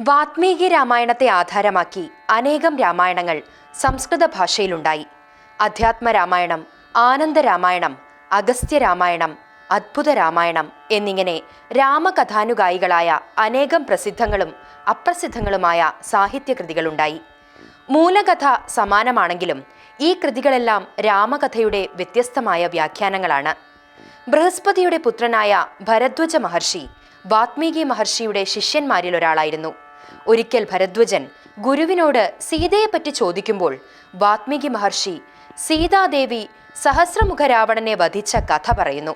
വാത്മീകി രാമായണത്തെ ആധാരമാക്കി അനേകം രാമായണങ്ങൾ സംസ്കൃത ഭാഷയിലുണ്ടായി. അധ്യാത്മ രാമായണം ആനന്ദ രാമായണം അഗസ്ത്യ രാമായണം അദ്ഭുത രാമായണം എന്നിങ്ങനെ രാമകഥാനുഗായികളായ അനേകം പ്രസിദ്ധങ്ങളും അപ്രസിദ്ധങ്ങളുമായ സാഹിത്യകൃതികളുണ്ടായി. മൂലകഥ സമാനമാണെങ്കിലും ഈ കൃതികളെല്ലാം രാമകഥയുടെ വ്യത്യസ്തമായ വ്യാഖ്യാനങ്ങളാണ്. ബൃഹസ്പതിയുടെ പുത്രനായ ഭരദ്വജ മഹർഷി വാത്മീകി മഹർഷിയുടെ ശിഷ്യന്മാരിൽ ഒരാളായിരുന്നു ഒരിക്കൽ ഭരദ്വജൻ ഗുരുവിനോട് സീതയെപ്പറ്റി ചോദിക്കുമ്പോൾ വാത്മീകി മഹർഷി സീതാദേവി സഹസ്രമുഖ രാവണനെ വധിച്ച കഥ പറയുന്നു.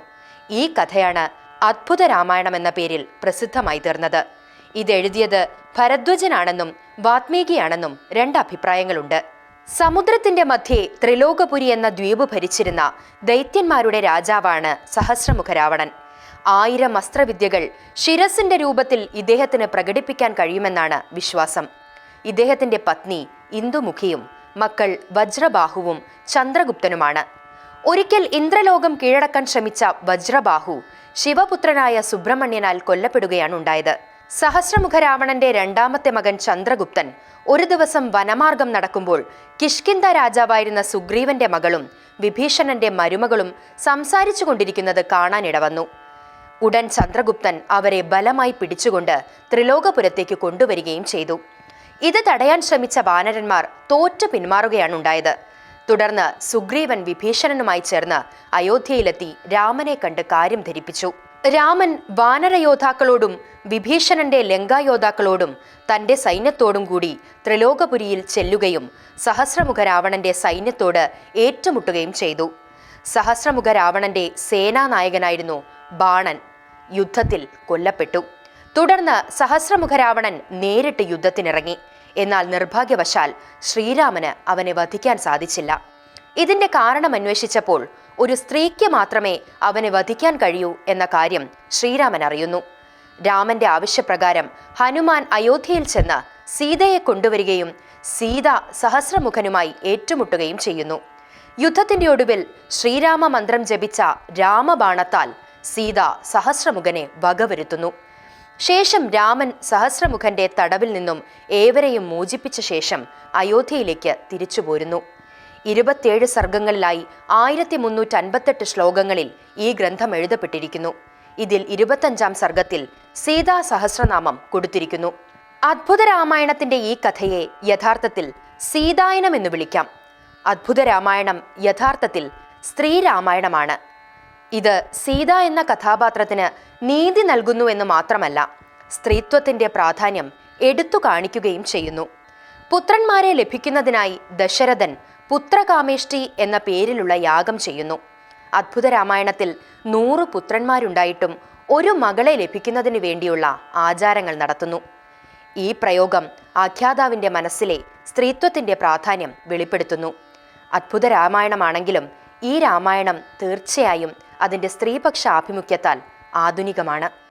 ഈ കഥയാണ് അത്ഭുത രാമായണം എന്ന പേരിൽ പ്രസിദ്ധമായി തീർന്നത്. ഇതെഴുതിയത് ഭരദ്വജനാണെന്നും വാത്മീകിയാണെന്നും രണ്ട് അഭിപ്രായങ്ങളുണ്ട്. സമുദ്രത്തിന്റെ മധ്യേ ത്രിലോകപുരി എന്ന ദ്വീപ് ഭരിച്ചിരുന്ന ദൈത്യന്മാരുടെ രാജാവാണ് സഹസ്രമുഖ രാവണൻ. ആയിരം അസ്ത്രവിദ്യകൾ ശിരസിന്റെ രൂപത്തിൽ ഇദ്ദേഹത്തിന് പ്രകടിപ്പിക്കാൻ കഴിയുമെന്നാണ് വിശ്വാസം. ഇദ്ദേഹത്തിന്റെ പത്നി ഇന്ദുമുഖിയും മക്കൾ വജ്രബാഹുവും ചന്ദ്രഗുപ്തനുമാണ്. ഒരിക്കൽ ഇന്ദ്രലോകം കീഴടക്കാൻ ശ്രമിച്ച വജ്രബാഹു ശിവപുത്രനായ സുബ്രഹ്മണ്യനാൽ കൊല്ലപ്പെടുകയാണ് ഉണ്ടായത്. സഹസ്രമുഖ രാവണന്റെ രണ്ടാമത്തെ മകൻ ചന്ദ്രഗുപ്തൻ ഒരു ദിവസം വനമാർഗം നടക്കുമ്പോൾ കിഷ്കിന്ത രാജാവായിരുന്ന സുഗ്രീവന്റെ മകളും വിഭീഷണന്റെ മരുമകളും സംസാരിച്ചു കൊണ്ടിരിക്കുന്നത് കാണാനിടവന്നു. ഉടൻ ചന്ദ്രഗുപ്തൻ അവരെ ബലമായി പിടിച്ചുകൊണ്ട് ത്രിലോകപുരത്തേക്ക് കൊണ്ടുവരികയും ചെയ്തു. ഇത് തടയാൻ ശ്രമിച്ച വാനരന്മാർ തോറ്റു പിന്മാറുകയാണ് ഉണ്ടായത്. തുടർന്ന് സുഗ്രീവൻ വിഭീഷണനുമായി ചേർന്ന് അയോധ്യയിലെത്തി രാമനെ കണ്ട് കാര്യം ധരിപ്പിച്ചു. രാമൻ വാനരയോദ്ധാക്കളോടും വിഭീഷണന്റെ ലങ്കായോദ്ധാക്കളോടും തന്റെ സൈന്യത്തോടും കൂടി ത്രിലോകപുരിയിൽ ചെല്ലുകയും സഹസ്രമുഖ രാവണന്റെ സൈന്യത്തോട് ഏറ്റുമുട്ടുകയും ചെയ്തു. സഹസ്രമുഖ രാവണന്റെ സേനാനായകനായിരുന്നു ബാണൻ. യുദ്ധത്തിൽ കൊല്ലപ്പെട്ടു. തുടർന്ന് സഹസ്രമുഖ രാവണൻ നേരിട്ട് യുദ്ധത്തിനിറങ്ങി. എന്നാൽ നിർഭാഗ്യവശാൽ ശ്രീരാമന് അവനെ വധിക്കാൻ സാധിച്ചില്ല. ഇതിന്റെ കാരണം അന്വേഷിച്ചപ്പോൾ ഒരു സ്ത്രീക്ക് മാത്രമേ അവനെ വധിക്കാൻ കഴിയൂ എന്ന കാര്യം ശ്രീരാമൻ അറിയുന്നു. രാമന്റെ ആവശ്യപ്രകാരം ഹനുമാൻ അയോധ്യയിൽ ചെന്ന് സീതയെ കൊണ്ടുവരികയും സീത സഹസ്രമുഖനുമായി ഏറ്റുമുട്ടുകയും ചെയ്യുന്നു. യുദ്ധത്തിന്റെ ഒടുവിൽ ശ്രീരാമ മന്ത്രം ജപിച്ച രാമബാണത്താൽ സീത സഹസ്രമുഖനെ വകവരുത്തുന്നു. ശേഷം രാമൻ സഹസ്രമുഖന്റെ തടവിൽ നിന്നും ഏവരെയും മോചിപ്പിച്ച ശേഷം അയോധ്യയിലേക്ക് തിരിച്ചു പോരുന്നു. ഇരുപത്തിയേഴ് സർഗങ്ങളിലായി ആയിരത്തി മുന്നൂറ്റി അൻപത്തെട്ട് ശ്ലോകങ്ങളിൽ ഈ ഗ്രന്ഥം എഴുതപ്പെട്ടിരിക്കുന്നു. ഇതിൽ ഇരുപത്തഞ്ചാം സർഗത്തിൽ സീതാ സഹസ്രനാമം കൊടുത്തിരിക്കുന്നു. അദ്ഭുത രാമായണത്തിന്റെ ഈ കഥയെ യഥാർത്ഥത്തിൽ സീതായനം എന്ന് വിളിക്കാം. അദ്ഭുത രാമായണം യഥാർത്ഥത്തിൽ സ്ത്രീ രാമായണമാണ് ഇത് സീത എന്ന കഥാപാത്രത്തിന് നീതി നൽകുന്നു എന്ന് മാത്രമല്ല സ്ത്രീത്വത്തിന്റെ പ്രാധാന്യം എടുത്തു കാണിക്കുകയും ചെയ്യുന്നു. പുത്രന്മാരെ ലഭിക്കുന്നതിനായി ദശരഥൻ പുത്രകാമേഷ്ടി എന്ന പേരിലുള്ള യാഗം ചെയ്യുന്നു. അദ്ഭുത രാമായണത്തിൽ നൂറ് പുത്രന്മാരുണ്ടായിട്ടും ഒരു മകളെ ലഭിക്കുന്നതിന് വേണ്ടിയുള്ള ആചാരങ്ങൾ നടത്തുന്നു. ഈ പ്രയോഗം ആഖ്യാതാവിന്റെ മനസ്സിലെ സ്ത്രീത്വത്തിന്റെ പ്രാധാന്യം വെളിപ്പെടുത്തുന്നു. അദ്ഭുത രാമായണമാണെങ്കിലും ഈ രാമായണം തീർച്ചയായും അതിന്റെ സ്ത്രീപക്ഷ ആഭിമുഖ്യത്താൽ ആധുനികമാണ്